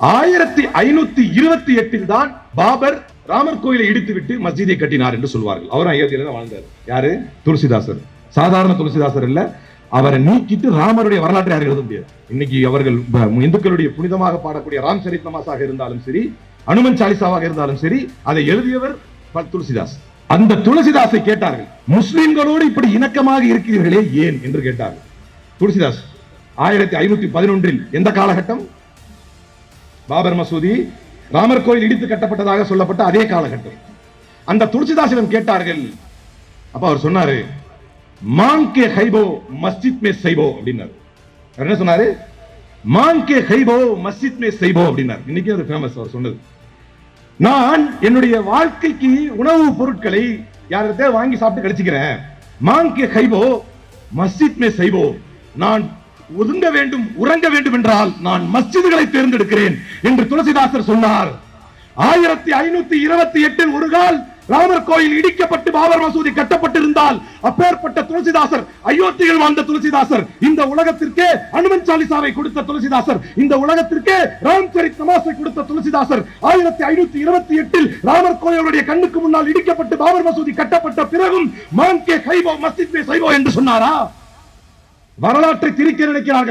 ஆயிரத்தி ஐநூத்தி இருபத்தி எட்டில் தான் பாபர் ராமர் கோயிலை இடித்துவிட்டு மஸ்ஜிதை கட்டினார் என்று சொல்வார்கள். அவரும் அயோத்தியில தான் வாழ்ந்தார். யாரு? துளசிதாசர். சாதாரண துளசிதாசர் இல்ல. அவரை நீக்கிட்டு ராமருடைய வரலாற்றை யாரும் எழுத முடியாது. இன்னைக்கு அவர்கள் இந்துக்களுடைய புனிதமாக பாடக்கூடிய ராம் சரித்மாஸாக இருந்தாலும் சரி அனுமன் சாலிசாவாக இருந்தாலும் சரி அதை எழுதியவர் துளசிதாஸ். அந்த துளசிதாசை கேட்டார்கள் முஸ்லிம்களோடு இப்படி இணக்கமாக இருக்கிறீர்களே ஏன்? என்று கேட்டார்கள். துளசிதாஸ் ஆயிரத்தி ஐநூத்தி பதினொன்றில் எந்த காலகட்டம்? பாபர் மசூதி ராமர் கோயில் இடித்து கட்டப்பட்டதாக சொல்லப்பட்ட அதே காலகட்டம். அந்த துளசிதாசிடம் கேட்டார்கள் அப்ப அவர் சொன்னாரு மாங்கே ஹைபோ மஸ்ஜித் மே செய்போ அப்படின்னாரு. அவர் என்ன சொன்னாரு? மாங்கே ஹைபோ மஸ்ஜித் மே செய்போ அப்படின்னாரு. இன்னைக்கு அது ஃபேமஸ் அவர் சொன்னது. நான் என்னுடைய வாழ்க்கைக்கு உணவு பொருட்களை யார்கிட்ட வாங்கி சாப்பிட்டு கழிச்சுக்கிறேன். மாங்கே ஹைபோ மஸ்ஜித் மே செய்போ நான் ஒதுங்க வேண்டும் உறங்க வேண்டும் என்றால் நான் மஸ்ஜிதுகளை தேர்ந்தெடுக்கிறேன் என்று துளசிதாசர் சொன்னார். ஆயிரத்தி ஐநூத்தி இருபத்தி எட்டில் ஒரு கால் ராமர் கோயில் இடிக்கப்பட்டு பாபர் மசூதி கட்டப்பட்டிருந்தால் அப்பேற்பட்ட துளசிதாசர் அயோத்தியில் வாழ்ந்த துளசிதாசர் இந்த உலகத்திற்கே அனுமன் சாலிசாவை கொடுத்த துளசிதாசர் இந்த உலகத்திற்கே ராம் சரித் தமாசை கொடுத்த துளசிதாசர் ஆயிரத்தி ஐநூத்தி இருபத்தி எட்டில் ராமர் கோயிலுடைய கண்ணுக்கு முன்னால் இடிக்கப்பட்டு பாபர் மசூதி கட்டப்பட்ட பிறகும் மான் கே ஹைபோ மஸ்ஜித் சைபோ என்று சொன்னாரா? வரலாற்றை திரிக்க நினைக்கிறார்கள்.